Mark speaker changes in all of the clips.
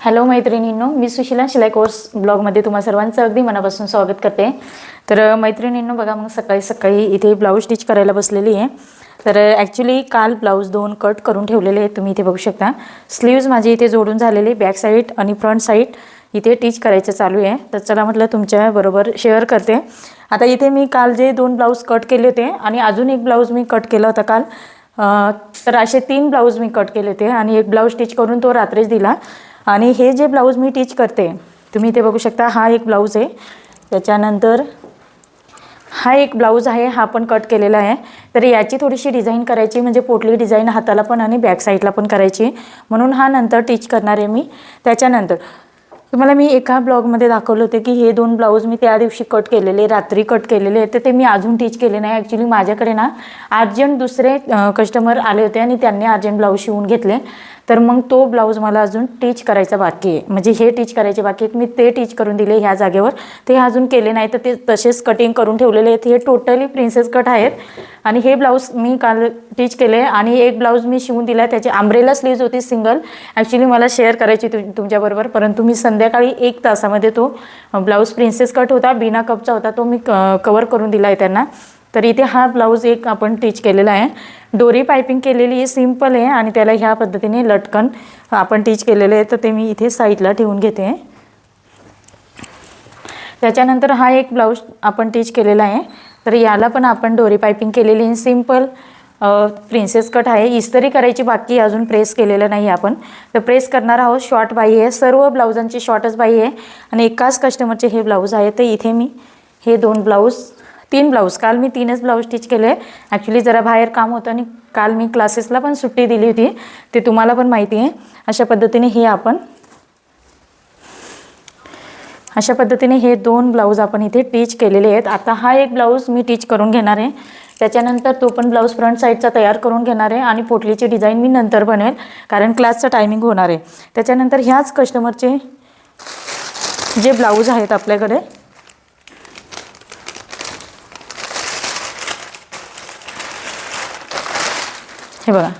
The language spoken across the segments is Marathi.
Speaker 1: हॅलो मैत्रिणींनो. मी सुशिला शिलाई कोर्स ब्लॉगमध्ये तुम्हा सर्वांचं अगदी मनापासून स्वागत करते. तर मैत्रिणींनो बघा मग सकाळी सकाळी इथे ब्लाऊज स्टिच करायला बसलेली आहे. तर ॲक्च्युली काल ब्लाऊज दोन कट करून ठेवलेले आहेत तुम्ही इथे बघू शकता. स्लीव्ज माझे इथे जोडून झालेले बॅक साईड आणि फ्रंट साईड इथे टीच करायचं चालू आहे. तर चला म्हटलं तुमच्याबरोबर शेअर करते. आता इथे मी काल जे दोन ब्लाऊज कट केले होते आणि अजून एक ब्लाऊज मी कट केला होता काल. तर असे तीन ब्लाऊज मी कट केले होते आणि एक ब्लाऊज स्टिच करून तो रात्रीच दिला. आणि हे जे ब्लाऊज मी टीच करते तुम्ही ते बघू शकता हा एक ब्लाऊज आहे. त्याच्यानंतर हा एक ब्लाऊज आहे हा पण कट केलेला आहे. तर याची थोडीशी डिझाईन करायची म्हणजे पोटली डिझाईन हाताला पण आणि बॅक साईडला पण करायची. म्हणून हा नंतर टीच करणार आहे मी. त्याच्यानंतर तुम्हाला मी एका ब्लॉगमध्ये दाखवलं होते की हे दोन ब्लाऊज मी त्या दिवशी कट केलेले रात्री कट केलेले तर ते मी अजून टीच केले नाही. ॲक्च्युली माझ्याकडे ना अर्जंट दुसरे कस्टमर आले होते आणि त्यांनी अर्जंट ब्लाऊज शिवून घेतले. तर मग तो ब्लाऊज मला अजून टीच करायचा बाकी आहे. म्हणजे हे टीच करायचे बाकी आहेत. मी ते टीच करून दिले ह्या जागेवर. ते अजून केले नाही तर ते तसेच कटिंग करून ठेवलेले आहेत. हे टोटली प्रिन्सेस कट आहेत. आणि हे ब्लाऊज मी काल टीच केले आणि एक ब्लाऊज मी शिवून दिला त्याची आंब्रेला स्लीव्ज होती सिंगल ॲक्च्युली मला शेअर करायची तु तुमच्याबरोबर. परंतु मी संध्याकाळी एक तासामध्ये तो ब्लाऊज प्रिन्सेस कट होता. बिना कपचा होता. तो मी कवर करून दिला आहे त्यांना. तर इथे हा ब्लाऊज एक आपण टीच केलेला आहे. डोरी पायपिंग केलेली आहे सिंपल आहे आणि त्याला ह्या पद्धतीने लटकन आपण टीच केलेलं आहे. तर ते मी इथे साईडला ठेवून घेते. त्याच्यानंतर हा एक ब्लाऊज आपण टीच केलेला आहे. तर याला पण आपण डोरी पायपिंग केलेली आहे. सिंपल प्रिन्सेस कट आहे. इस्तरी करायची बाकी अजून प्रेस केलेलं नाही आपण. तर प्रेस करणार आहोत. शॉर्ट बाई आहे. सर्व ब्लाऊजांची शॉर्टच बाई आहे. आणि एकाच कस्टमरचे हे ब्लाऊज आहे. तर इथे मी हे दोन ब्लाऊज तीन ब्लाऊज काल मी तीनच ब्लाऊज स्टिच केले. ॲक्च्युली जरा बाहेर काम होतं आणि काल मी क्लासेसला पण सुट्टी दिली होती. ते तुम्हाला पण माहिती आहे. अशा पद्धतीने हे आपण अशा पद्धतीने हे दोन ब्लाऊज आपण इथे टीच केलेले आहेत. आता हा एक ब्लाऊज मी टीच करून घेणार आहे. त्याच्यानंतर तो पण ब्लाऊज फ्रंट साईडचा तयार करून घेणार आहे आणि पोटलीची डिझाईन मी नंतर बनेल कारण क्लासचा टायमिंग होणार आहे. त्याच्यानंतर ह्याच कस्टमरचे जे ब्लाऊज आहेत आपल्याकडे हे बघा.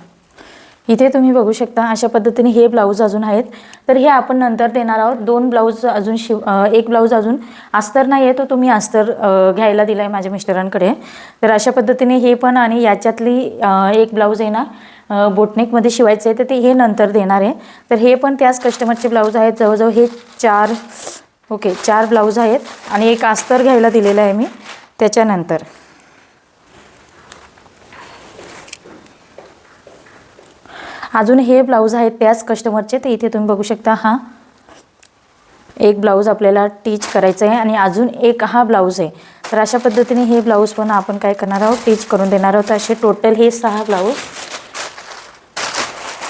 Speaker 1: इथे तुम्ही बघू शकता अशा पद्धतीने हे ब्लाऊज अजून आहेत. तर हे आपण नंतर देणार आहोत. दोन ब्लाऊज अजून शिव एक ब्लाऊज अजून अस्तर नाही आहे तो तुम्ही अस्तर घ्यायला दिला आहे माझ्या मिस्टरांकडे. तर अशा पद्धतीने हे पण आणि याच्यातली एक ब्लाऊज आहे ना बोटनेकमध्ये शिवायचं आहे तर ते हे नंतर देणार आहे. तर हे पण त्याच कस्टमरचे ब्लाऊज आहेत. जवळजवळ हे चार ओके चार ब्लाऊज आहेत. आणि एक अस्तर घ्यायला दिलेलं आहे मी त्याच्यानंतर. अजून हे ब्लाऊज आहेत त्याच कस्टमरचे ते इथे तुम्ही बघू शकता हा. एक ब्लाऊज आपल्याला टीच करायचं आहे आणि अजून एक हा ब्लाऊज आहे. तर अशा पद्धतीने हे ब्लाऊज पण आपण काय करणार आहोत टीच करून देणार आहोत. असे टोटल हे सहा ब्लाऊज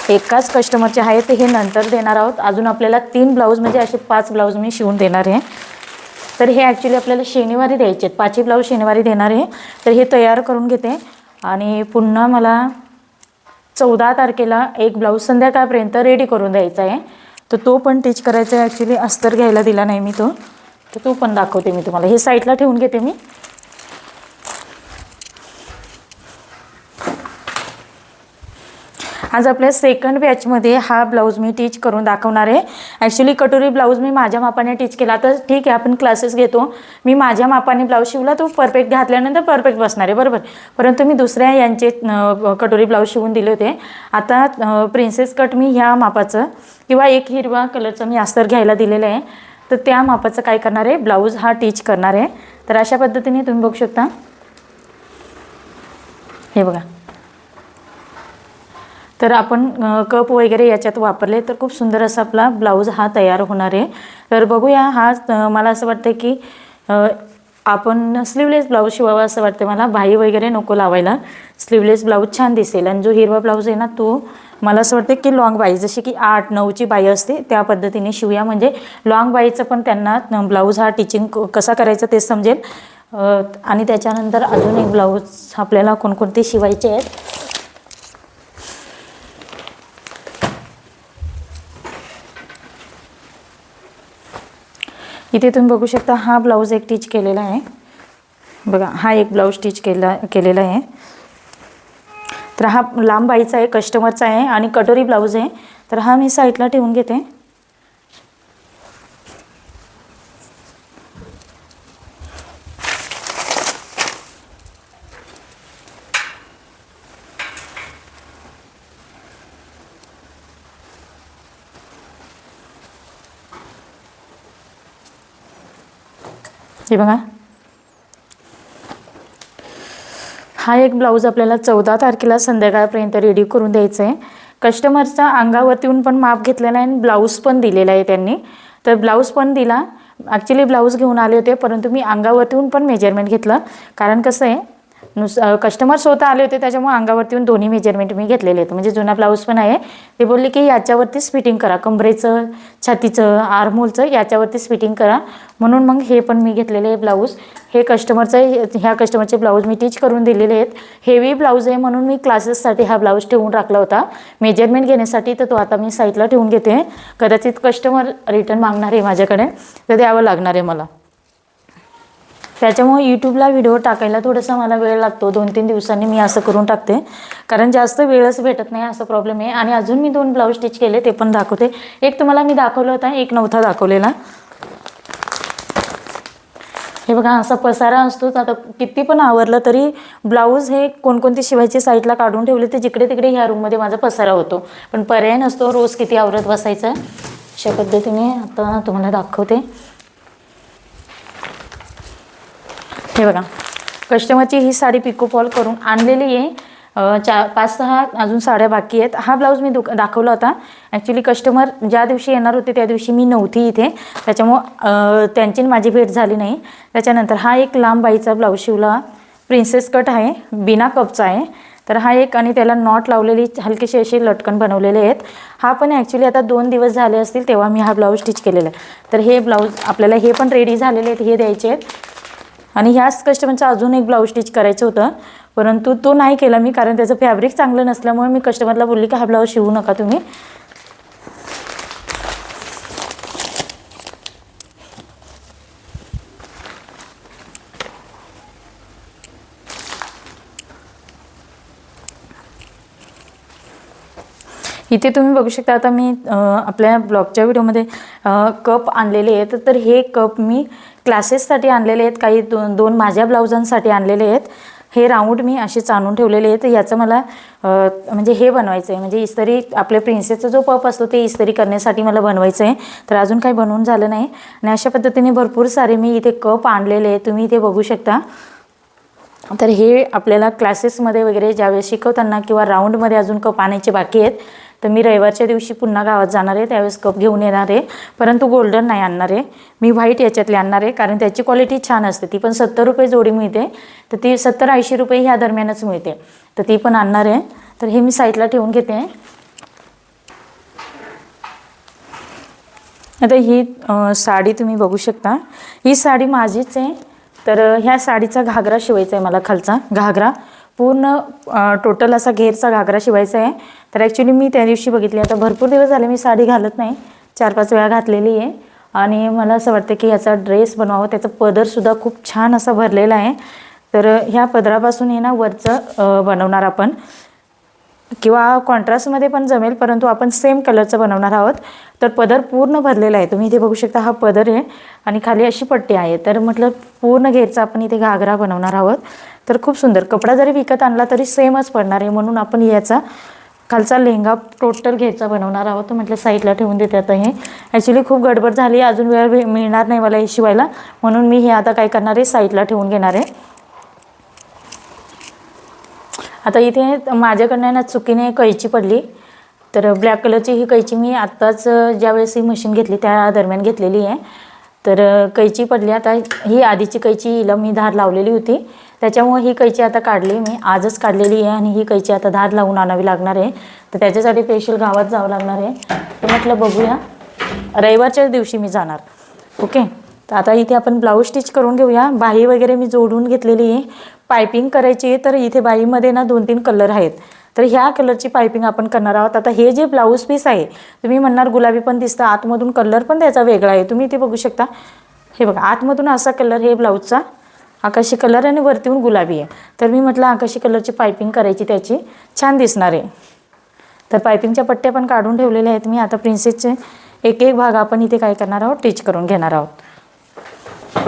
Speaker 1: एकाच कस्टमरचे आहे ते हे नंतर देणार आहोत. अजून आपल्याला तीन ब्लाऊज म्हणजे असे पाच ब्लाऊज मी शिवून देणार आहे. तर हे ॲक्च्युली आपल्याला शनिवारी द्यायचे आहेत. पाचही ब्लाऊज शनिवारी देणार आहे. तर हे तयार करून घेते. आणि पुन्हा मला चौदा तारखेला एक ब्लाऊज संध्याकाळपर्यंत रेडी करून द्यायचा आहे. तर तो पण टीच करायचा आहे. ॲक्च्युली अस्तर घ्यायला दिला नाही मी तो. तर तो पण दाखवते मी तुम्हाला. हे साईडला ठेवून घेते मी. आज आपल्या सेकंड बॅचमध्ये हा ब्लाऊज मी टीच करून दाखवणार आहे. ॲक्च्युली कटोरी ब्लाऊज मी माझ्या मापाने टीच केला. तर ठीक आहे आपण क्लासेस घेतो. मी माझ्या मापाने ब्लाऊज शिवला तो परफेक्ट घातल्यानंतर परफेक्ट बसणार आहे बरोबर? परंतु मी दुसऱ्या यांचे कटोरी ब्लाऊज शिवून दिले होते. आता प्रिन्सेस कट मी ह्या मापाचं किंवा एक हिरवा कलरचं मी अस्तर घ्यायला दिलेलं आहे. तर त्या मापाचं काय करणार आहे? ब्लाऊज हा टीच करणार आहे. तर अशा पद्धतीने तुम्ही बघू शकता. हे बघा. तर आपण कप वगैरे याच्यात वापरले तर खूप सुंदर असा आपला ब्लाऊज हा तयार होणार आहे. तर बघूया हा मला असं वाटतं की आपण स्लीवलेस ब्लाऊज शिवावा असं वाटतं मला. भाई वगैरे नको लावायला. स्लीवलेस ब्लाऊज छान दिसेल. आणि जो हिरवा ब्लाऊज आहे ना तो मला असं वाटतं की लॉंग बाई जशी की आठ नऊची बाई असते त्या पद्धतीने शिवूया. म्हणजे लॉंग बाईचं पण त्यांना ब्लाऊज हा टिचिंग क- कसा करायचा ते समजेल. आणि त्याच्यानंतर अजून एक ब्लाऊज आपल्याला कोणकोणते शिवायचे आहेत इथे तुम्ही बघू शकता हा ब्लाऊज एक टीच केलेला आहे. बघा हा एक ब्लाऊज टीच केला केलेला आहे. तर हा लांब बाईचा आहे कस्टमरचा आहे आणि कटोरी ब्लाऊज आहे. तर हा मी साईडला ठेवून घेते. हे बघा. हा एक ब्लाऊज आपल्याला चौदा तारखेला संध्याकाळपर्यंत रेडी करून द्यायचा आहे कस्टमरचा अंगावरती येऊन पण माप घेतलेला आहे आणि ब्लाऊज पण दिलेला आहे त्यांनी. तर ब्लाऊज पण दिला. ॲक्च्युली ब्लाऊज घेऊन आले होते परंतु मी अंगावरती येऊन पण मेजरमेंट घेतलं. कारण कसं आहे नुस कस्टमर स्वतः आले होते त्याच्यामुळे अंगावरती येऊन दोन्ही मेजरमेंट मी घेतलेले आहेत. म्हणजे जुना ब्लाऊज पण आहे. ते बोलले की याच्यावरतीच फिटिंग करा. कमरेचं छातीचं आरमोलचं याच्यावरतीच फिटिंग करा. म्हणून मग हे पण मी घेतलेले आहे ब्लाऊज हे कस्टमरचं ह्या कस्टमरचे ब्लाऊज मी टीच करून दिलेले आहेत. हेवी ब्लाऊज आहे म्हणून मी क्लासेससाठी हा ब्लाऊज ठेवून राखला होता. मेजरमेंट घेण्यासाठी तर तो आता मी साईडला ठेवून घेते. कदाचित कस्टमर रिटर्न मागणार आहे माझ्याकडे. तर द्यावं लागणार आहे मला. त्याच्यामुळे यूट्यूबला व्हिडिओ टाकायला थोडासा मला वेळ लागतो. दोन तीन दिवसांनी मी असं करून टाकते. कारण जास्त वेळच भेटत नाही असा प्रॉब्लेम आहे. आणि अजून मी दोन ब्लाऊज स्टिच केले ते पण दाखवते. एक तुम्हाला मी दाखवलं होता एक नव्हता दाखवलेला. हे बघा असा पसारा असतोच आता किती पण आवरलं तरी ब्लाऊज हे कोणकोणती शिवायचे साईडला काढून ठेवले ते जिकडे तिकडे ह्या रूममध्ये माझा पसारा होतो. पण पर्याय नसतो रोज किती आवरत बसायचं. अशा पद्धतीने आता तुम्हाला दाखवते. हे बघा. कस्टमरची ही साडी पिको फॉल करून आणलेली आहे. चार चा पाच सहा अजून साड्या बाकी आहेत. हा ब्लाऊज मी दुक दाखवला होता. ॲक्च्युली कस्टमर ज्या दिवशी येणार होते त्या दिवशी मी नव्हती इथे. त्याच्यामुळं त्यांची माझी भेट झाली नाही. त्याच्यानंतर हा एक लांब बाईचा ब्लाऊज शिवला. प्रिन्सेस कट आहे. बिना कपचा आहे. तर हा एक आणि त्याला नॉट लावलेली हलकेशी असे लटकन बनवलेले आहेत. हा पण ॲक्च्युली आता दोन दिवस झाले असतील तेव्हा मी हा ब्लाऊज स्टिच केलेला आहे. तर हे ब्लाऊज आपल्याला हे पण रेडी झालेले आहेत हे द्यायचे आहेत. आणि ह्याच कस्टमरचं अजून एक ब्लाऊज स्टिच करायचं होतं. परंतु तो नाही केला मी कारण त्याचं फॅब्रिक चांगलं नसल्यामुळे मी कस्टमरला बोलली की हा ब्लाऊज शिवू नका तुम्ही. इथे तुम्ही बघू शकता आता मी आपल्या ब्लॉगच्या व्हिडिओमध्ये कप आणलेले आहेत. तर हे कप मी क्लासेससाठी आणलेले आहेत काही दोन दोन माझ्या ब्लाउजांसाठी आणलेले आहेत. हे राऊंड मी असेच आणून ठेवलेले आहेत. याचं मला म्हणजे हे बनवायचं आहे म्हणजे इस्तरी आपल्या प्रिन्सेसचा जो पप असतो ते इस्त्री करण्यासाठी मला बनवायचं आहे तर अजून काही बनवून झालं नाही. आणि अशा पद्धतीने भरपूर सारे मी इथे कप आणलेले आहेत. तुम्ही इथे बघू शकता. तर हे आपल्याला क्लासेसमध्ये वगैरे ज्यावेळेस शिकवताना किंवा राऊंडमध्ये अजून कप आणायचे बाकी आहेत तर मी रविवारच्या दिवशी पुन्हा गावात जाणार आहे त्यावेळेस कप घेऊन येणार आहे. परंतु गोल्डन नाही आणणार आहे. मी व्हाईट याच्यातली आणणार आहे कारण त्याची क्वालिटी छान असते. ती पण सत्तर रुपये जोडी मिळते. तर ती सत्तर ऐंशी रुपये ह्या दरम्यानच मिळते. तर ती पण आणणार आहे. तर हे मी साईडला ठेवून घेते. आता ही साडी तुम्ही बघू शकता. ही साडी माझीच आहे. तर ह्या साडीचा घागरा शिवायचा आहे मला खालचा घागरा. पूर्ण टोटल असा घेरचा घागरा शिवायचा आहे. तर ॲक्च्युली मी त्या दिवशी बघितली. आता भरपूर दिवस झाले मी साडी घालत नाही. चार पाच वेळा घातलेली आहे. आणि मला असं वाटतं की याचा ड्रेस बनवावं त्याचा पदरसुद्धा खूप छान असा भरलेला आहे. तर ह्या पदरापासून हे ना वरचं बनवणार आपण. किंवा कॉन्ट्रास्टमध्ये पण जमेल परंतु आपण सेम कलरचं बनवणार आहोत. तर पदर पूर्ण भरलेला आहे. तुम्ही इथे बघू शकता हा पदर आहे. आणि खाली अशी पट्टी आहे. तर म्हटलं पूर्ण घेरचा आपण इथे घागरा बनवणार आहोत. तर खूप सुंदर. कपडा जरी विकत आणला तरी सेमच पडणार आहे म्हणून आपण याचा खालचा लेहंगा टोटल घ्यायचा बनवणार आहोत. तर म्हटलं साईडला ठेवून देते आता हे. ॲक्च्युली खूप गडबड झाली. अजून वेळ मिळणार नाही मला हे शिवायला. म्हणून मी हे आता काय करणार आहे? साईडला ठेवून घेणार आहे. आता इथे माझ्याकडनं ना चुकीने कैची पडली. तर ब्लॅक कलरची ही कैची मी आत्ताच ज्यावेळेस ही मशीन घेतली त्या दरम्यान घेतलेली आहे. तर कैची पडली. आता ही आधीची कैची हिला मी धार लावलेली होती. त्याच्यामुळे ही कैची आता काढली. मी आजच काढलेली आहे आणि ही कैची आता धार लावून आणावी लागणार आहे. तर त्याच्यासाठी स्पेशल गावात जावं लागणार आहे. तर म्हटलं बघूया. रविवारच्याच दिवशी मी जाणार. ओके तर आता इथे आपण ब्लाऊज स्टिच करून घेऊया. बाही वगैरे मी जोडून घेतलेली आहे. पायपिंग करायची आहे तर इथे बाईमध्ये ना दोन तीन कलर आहेत. तर ह्या कलरची पायपिंग आपण करणार आहोत. आता हे जे ब्लाऊज पीस आहे तुम्ही म्हणणार गुलाबी पण दिसतं आतमधून कलर पण त्याचा वेगळा आहे. तुम्ही इथे बघू शकता. हे बघा आतमधून असा कलर हे ब्लाऊजचा आकाशी कलर आणि वरतीहून गुलाबी आहे. तर मी म्हटलं आकाशी कलरची पायपिंग करायची त्याची. छान दिसणार आहे. तर पायपिंगच्या पट्ट्या पण काढून ठेवलेल्या आहेत मी. आता प्रिन्सेसचे एक एक भाग आपण इथे काय करणार आहोत? टीच करून घेणार आहोत.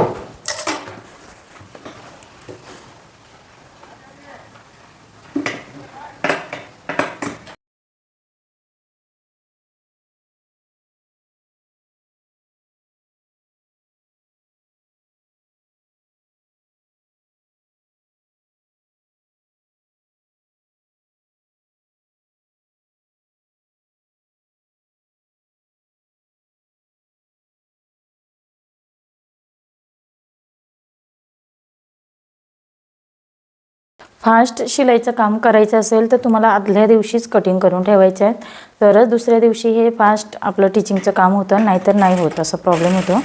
Speaker 1: फास्ट शिलाईचं काम करायचं असेल तर तुम्हाला आदल्या दिवशीच कटिंग करून ठेवायचं आहे तरच दुसऱ्या दिवशी हे फास्ट आपलं टिचिंगचं काम होतं नाहीतर नाही होत असा प्रॉब्लेम होतो.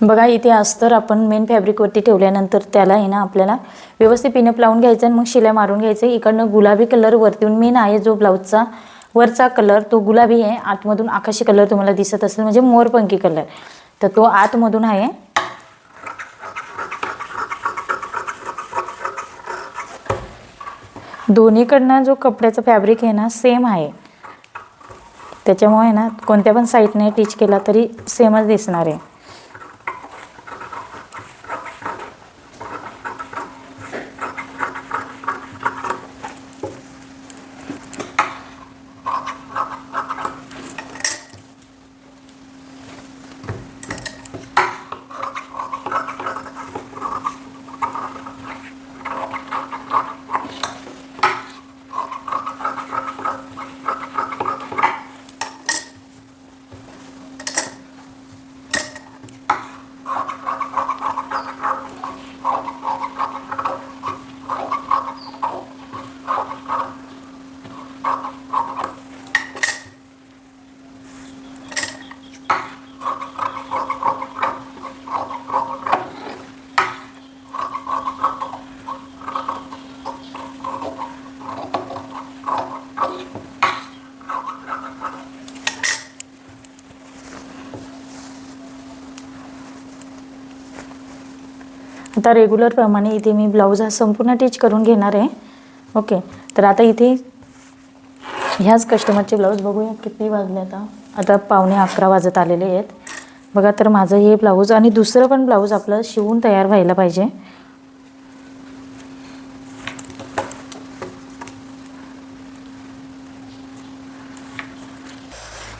Speaker 1: बघा इथे अस्तर आपण मेन फॅब्रिकवरती ठेवल्यानंतर त्याला आहे ना आपल्याला व्यवस्थित पिनअप लावून घ्यायचं आणि मग शिलाई मारून घ्यायचं. इकडनं गुलाबी कलर वरतीहून मेन आहे जो ब्लाऊजचा वरचा कलर तो गुलाबी आहे. आतमधून आकाशी कलर तुम्हाला दिसत असेल म्हणजे मोरपंखी कलर तर तो आतमधून आहे. दोन्हीकडनं जो कपड्याचं फॅब्रिक आहे ना सेम आहे. त्याच्यामुळे ना कोणत्या पण साईडने टीच केला तरी सेमच दिसणार आहे. आता रेग्युलरप्रमाणे इथे मी ब्लाऊज हा संपूर्ण टीच करून घेणार आहे. ओके तर आता इथे ह्याच कस्टमरचे ब्लाऊज बघूया किती वाजले आता. आता पावणे अकरा वाजत आलेले आहेत. बघा तर माझं हे ब्लाऊज आणि दुसरं पण ब्लाऊज आपलं शिवून तयार व्हायला पाहिजे.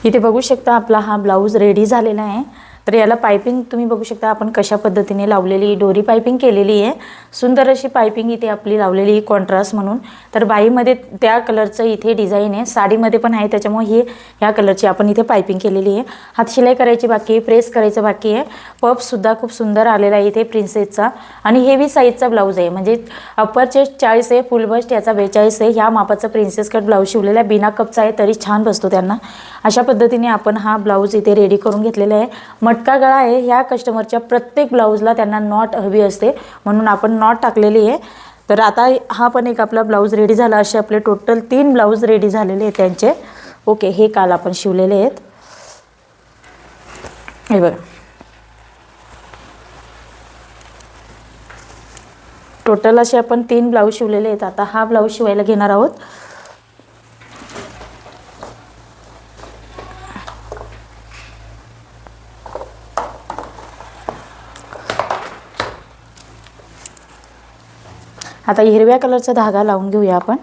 Speaker 1: इथे बघू शकता आपला हा ब्लाऊज रेडी झालेला आहे. तर याला पायपिंग तुम्ही बघू शकता आपण कशा पद्धतीने लावलेली डोरी पायपिंग केलेली आहे. सुंदर अशी पायपिंग इथे आपली लावलेली आहे कॉन्ट्रास्ट म्हणून. तर बाईमध्ये त्या कलरचं इथे डिझाईन आहे. साडीमध्ये पण आहे त्याच्यामुळे ही ह्या कलरची आपण इथे पायपिंग केलेली आहे. हात शिलाई करायची बाकी आहे प्रेस करायचं बाकी आहे. पपसुद्धा खूप सुंदर आलेला आहे इथे प्रिन्सेसचा आणि हेवी साईजचा ब्लाऊज आहे. म्हणजे अप्पर चेस्ट चाळीस आहे फुल बस्ट याचा बेचाळीस आहे. ह्या मापाचा प्रिन्सेस कट ब्लाऊज शिवलेला आहे. बिना कपचा आहे तरी छान बसतो त्यांना. अशा पद्धतीने आपण हा ब्लाऊज इथे रेडी करून घेतलेला आहे. मटका गळा आहे. ह्या कस्टमरच्या प्रत्येक ब्लाऊजला त्यांना नॉट हवी असते. म्हणून आपण नॉट टाकलेली आहे. तर आता हा पण एक आपला ब्लाऊज रेडी झाला. असे आपले टोटल तीन ब्लाऊज रेडी झालेले आहेत त्यांचे. ओके हे काल आपण शिवलेले आहेत. हे बघा. टोटल असे आपण तीन ब्लाऊज शिवलेले आहेत. आता हा ब्लाऊज शिवायला घेणार आहोत. आता हिरव्या कलरचा धागा लावून घेऊया आपण.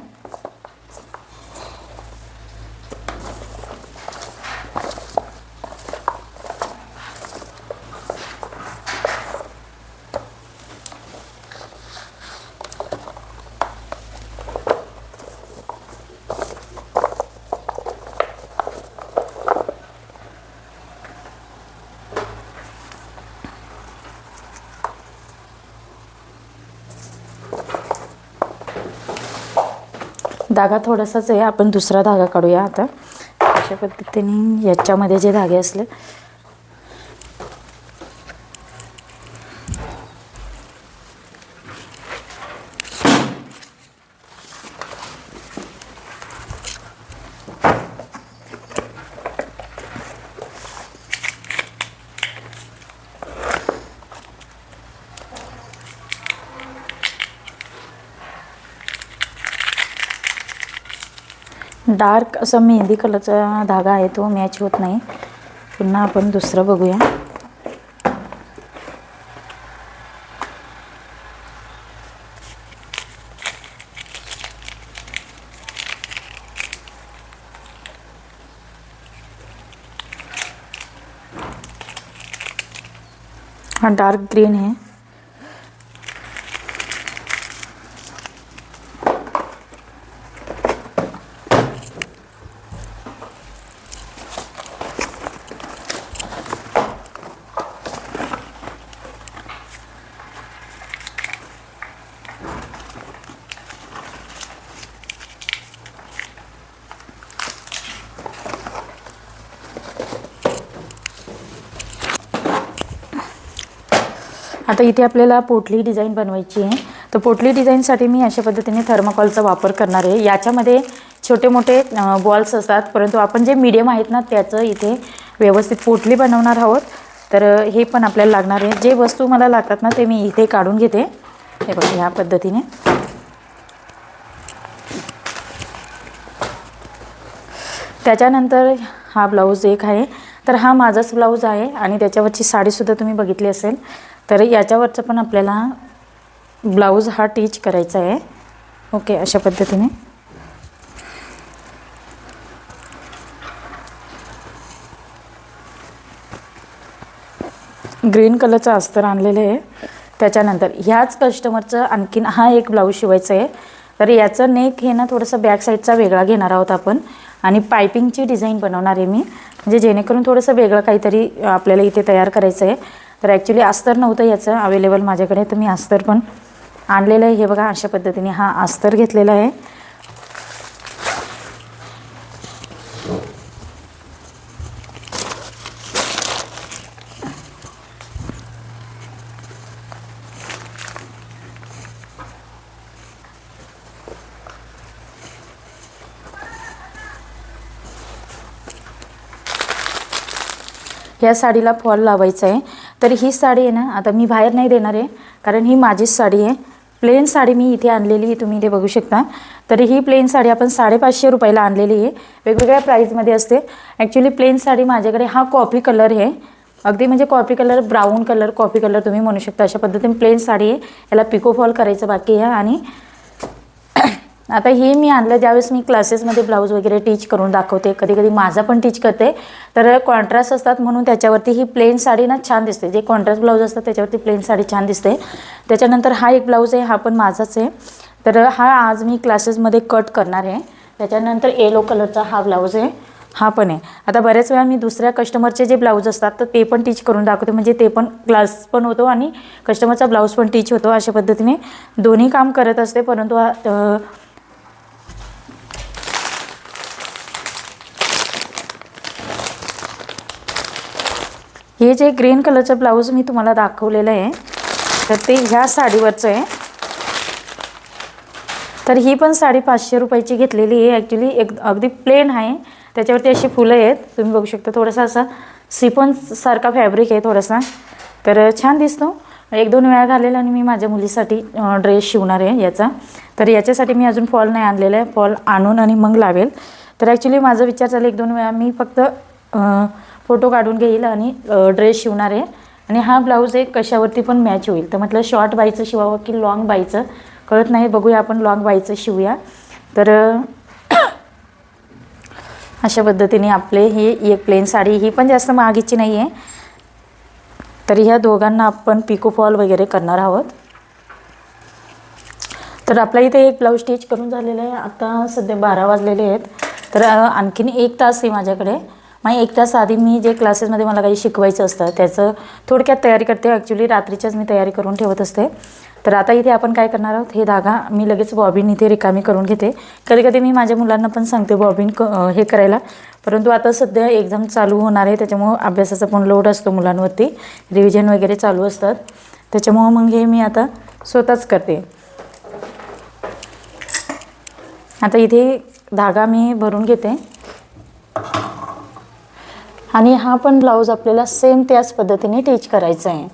Speaker 1: धागा थोडासाच आहे. आपण दुसरा धागा काढूया आता. अशा पद्धतीने याच्यामध्ये जे धागे असले डार्क असा मेहंदी कलरचा धागा आहे तो मॅच होत नाही. पुन्हा आपण दुसरं बघूया. हा डार्क ग्रीन आहे. आता इथे आपल्याला पोटली डिझाईन बनवायची आहे. तर पोटली डिझाईनसाठी मी अशा पद्धतीने थर्माकॉलचा वापर करणार आहे. याच्यामध्ये छोटे मोठे बॉल्स असतात. परंतु आपण जे मीडियम आहेत ना त्याचं इथे व्यवस्थित पोटली बनवणार आहोत. तर हे पण आपल्याला लागणार आहे. जे वस्तू मला लागतात ना ते मी इथे काढून घेते. हे बघा ह्या पद्धतीने. त्याच्यानंतर हा ब्लाऊज एक आहे. तर हा माझाच ब्लाऊज आहे आणि त्याच्यावरची साडीसुद्धा तुम्ही बघितली असेल. तर याच्यावरचं पण आपल्याला ब्लाऊज हा टीच करायचा आहे. ओके अशा पद्धतीने. ग्रीन कलरचं अस्तर आणलेलं आहे. त्याच्यानंतर ह्याच कस्टमरचं आणखीन हा एक ब्लाऊज शिवायचा आहे. तर याचं नेक हे ना थोडंसं बॅक साईडचा वेगळा घेणार आहोत आपण. आणि पायपिंगची डिझाईन बनवणार आहे मी. म्हणजे जेणेकरून थोडंसं वेगळं काहीतरी आपल्याला इथे तयार करायचं आहे. तर ॲक्च्युली अस्तर नव्हतं याचं अवेलेबल माझ्याकडे तर मी अस्तर पण आणलेलं आहे. हे बघा अशा पद्धतीने हा अस्तर घेतलेला आहे. या साडीला फॉल लावायचा आहे. तर ही साडी आहे ना आता मी बाहेर नाही देणार आहे कारण ही माझीच साडी आहे. प्लेन साडी मी इथे आणलेली आहे तुम्ही इथे बघू शकता. तर ही प्लेन साडी आपण साडेपाचशे रुपयाला आणलेली आहे. वेगवेगळ्या प्राईजमध्ये असते. ॲक्च्युली प्लेन साडी माझ्याकडे हा कॉफी कलर आहे. अगदी म्हणजे coffee colour brown colour coffee colour तुम्ही म्हणू शकता. अशा पद्धतीने प्लेन साडी आहे. याला पिको फॉल करायचं बाकी आहे आणि आता हे मी आणलं ज्यावेळेस मी क्लासेसमध्ये ब्लाऊज वगैरे टीच करून दाखवते कधी कधी माझा पण टीच करते तर कॉन्ट्रास्ट असतात म्हणून त्याच्यावरती ही प्लेन साडी ना छान दिसते. जे कॉन्ट्रास्ट ब्लाऊज असतात त्याच्यावरती प्लेन साडी छान दिसते. त्याच्यानंतर हा एक ब्लाऊज आहे हा पण माझाच आहे. तर हा आज मी क्लासेसमध्ये कट करणार आहे. त्याच्यानंतर येलो कलरचा हा ब्लाऊज आहे हा पण आहे. आता बऱ्याच वेळा मी दुसऱ्या कस्टमरचे जे ब्लाऊज असतात तर ते पण टीच करून दाखवते. म्हणजे ते पण क्लास पण होतो आणि कस्टमरचा ब्लाऊज पण टीच होतो अशा पद्धतीने. दोन्ही काम करत असते परंतु हे जे ग्रीन कलरचं ब्लाऊज मी तुम्हाला दाखवलेलं आहे तर ते ह्या साडीवरचं आहे. तर ही पण साडी पाचशे रुपयाची घेतलेली आहे. ॲक्च्युली एक अगदी प्लेन आहे. त्याच्यावरती अशी फुलं आहेत. तुम्ही बघू शकता थोडासा असा सिपन सारखा फॅब्रिक आहे थोडासा. तर छान दिसतो. एक दोन वेळा घालेला आणि मी माझ्या मुलीसाठी ड्रेस शिवणार आहे याचा. तर याच्यासाठी मी अजून फॉल नाही आणलेला आहे. फॉल आणून आणि मग लावेल. तर ॲक्च्युली माझा विचार चालेल एक दोन वेळा मी फक्त फोटो काढून घेईल आणि ड्रेस शिवणार आहे. आणि हा ब्लाऊज एक कशावरती पण मॅच होईल. तर म्हटलं शॉर्ट बायचं शिवावं की लॉंग बायचं कळत नाही बघूया आपण लॉंग बायचं शिवूया. तर अशा पद्धतीने आपले ही एक प्लेन साडी ही पण जास्त महागीची नाही आहे तर ह्या दोघांना आपण पिको फॉल वगैरे करणार आहोत. तर आपल्या इथे एक ब्लाऊज स्टिच करून झालेलं आहे. आता सध्या बारा वाजलेले आहेत. तर आणखीन एक तास आहे माझ्याकडे. मग एक तास आधी मी जे क्लासेसमध्ये मला काही शिकवायचं असतं त्याचं थोडक्यात तयारी करते. ॲक्च्युली रात्रीच्याच मी तयारी करून ठेवत असते. तर आता इथे आपण काय करणार आहोत? हे धागा मी लगेच बॉबिन इथे रिकामी करून घेते. कधी कधी मी माझ्या मुलांना पण सांगते बॉबिन क हे करायला. परंतु आता सध्या एक्झाम चालू होणार आहे. त्याच्यामुळं अभ्यासाचा पण लोड असतो मुलांवरती. रिव्हिजन वगैरे चालू असतात. त्याच्यामुळं मग हे मी आता स्वतःच करते. आता इथे धागा मी भरून घेते. आणि हा पण ब्लाऊज आपल्याला सेम त्याच पद्धतीने टीच करायचा आहे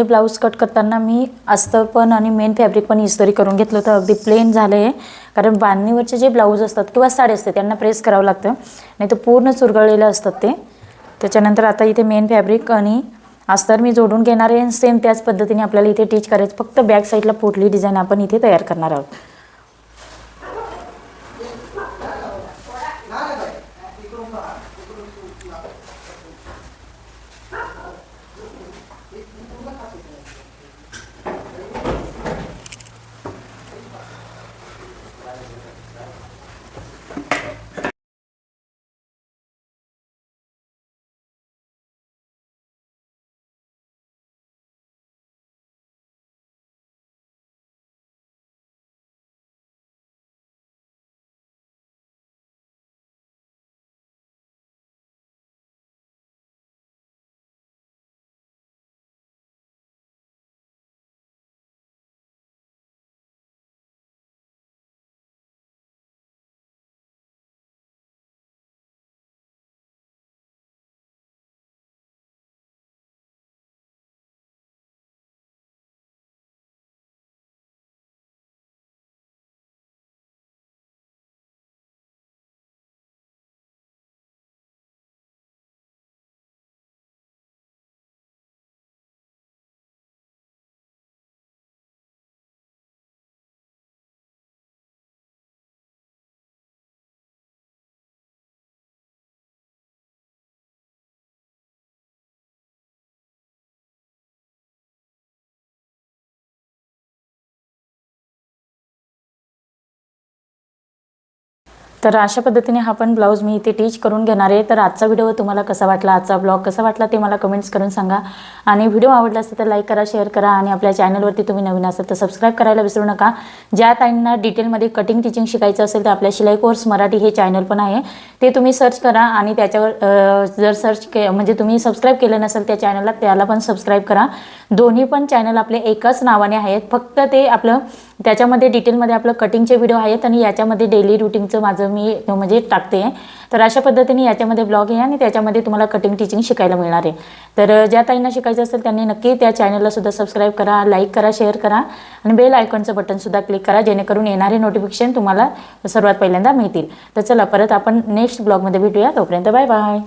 Speaker 1: हे ब्लाऊज कट करताना मी अस्तर पण आणि मेन फॅब्रिक पण इस्तरी करून घेतलं होतं. अगदी प्लेन झालं आहे कारण बांधणीवरचे जे ब्लाऊज असतात किंवा साडी असते त्यांना प्रेस करावं लागतं. नाही तर पूर्ण चुरगळलेलं असतात ते. त्याच्यानंतर आता इथे मेन फॅब्रिक आणि अस्तर मी जोडून घेणार आहे. सेम त्याच पद्धतीने आपल्याला इथे टीच करायचं. फक्त बॅक साईडला पोटली डिझाईन आपण इथे तयार करणार आहोत. तर अशा पद्धतीने हा पण ब्लाऊज मी इथे टीच करून घेणार आहे. तर आजचा व्हिडिओ तुम्हाला कसा वाटला आजचा ब्लॉग कसा वाटला ते मला कमेंट्स करून सांगा. आणि व्हिडिओ आवडला असेल तर लाईक करा शेअर करा आणि आपल्या चॅनलवरती तुम्ही नवीन असाल तर सबस्क्राईब करायला विसरू नका. ज्या ताईंना डिटेलमध्ये कटिंग टिचिंग शिकायचं असेल तर आपल्या शिलाई कोर्स मराठी हे चॅनल पण आहे. ते तुम्ही सर्च करा आणि त्याच्यावर जर सर्च के म्हणजे तुम्ही सबस्क्राईब केलं नसेल त्या चॅनलला त्याला पण सबस्क्राईब करा. दोन्ही पण चॅनल आपले एकाच नावाने आहेत. फक्त ते आपलं त्याच्यामध्ये डिटेलमध्ये आपलं कटिंगचे व्हिडिओ आहेत आणि याच्यामध्ये डेली रुटीनचं माझं मी म्हणजे टाकते. तर अशा पद्धतीने याच्यामध्ये ब्लॉग आहे आणि त्याच्यामध्ये तुम्हाला कटिंग टीचिंग शिकायला मिळणार आहे. तर ज्या ताईंना शिकायचं असेल त्यांनी नक्की त्या चॅनललासुद्धा सबस्क्राईब करा लाईक करा शेअर करा आणि बेल आयकॉनचं बटनसुद्धा क्लिक करा जेणेकरून येणारे नोटिफिकेशन तुम्हाला सर्वात पहिल्यांदा मिळतील. तर चला परत आपण नेक्स्ट ब्लॉगमध्ये भेटूया. तोपर्यंत बाय बाय